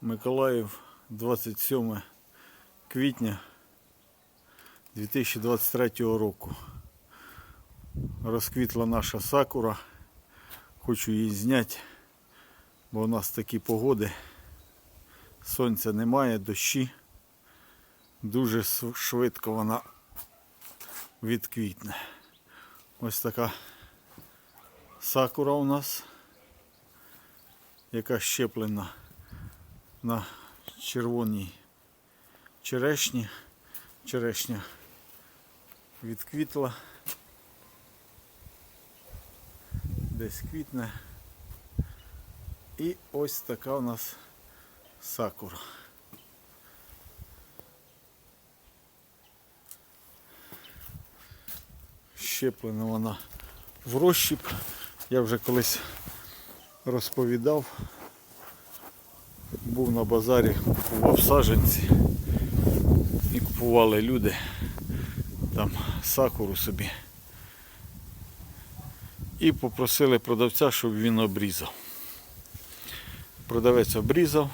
Миколаїв, 27 квітня 2023 року. Розквітла наша сакура. Хочу її зняти, бо у нас такі погоди. Сонця немає, дощі. Дуже швидко вона відквітне. Ось така сакура у нас, яка щеплена на червоній черешні. Черешня відквітла. Десь квітне. І ось така у нас сакура. Щеплена вона в розщіп. Я вже колись розповідав. Був на базарі, купував саджанці і купували люди там сакуру собі. І попросили продавця, щоб він обрізав. Продавець обрізав,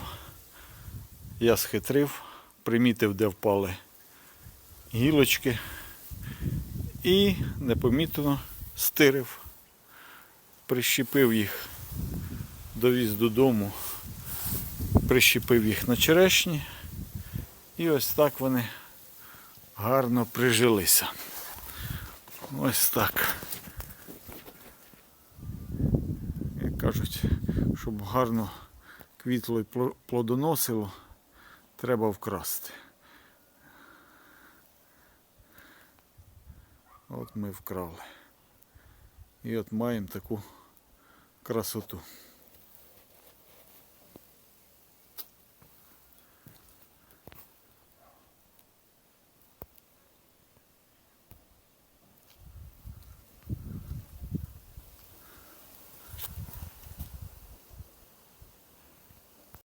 я схитрив, примітив, де впали гілочки і непомітно стирив, прищепив їх, довіз додому, прищепив їх на черешні. І ось так вони гарно прижилися. Ось так. Як кажуть, щоб гарно квітло і плодоносило, треба вкрасти. От ми вкрали. І от маємо таку красоту.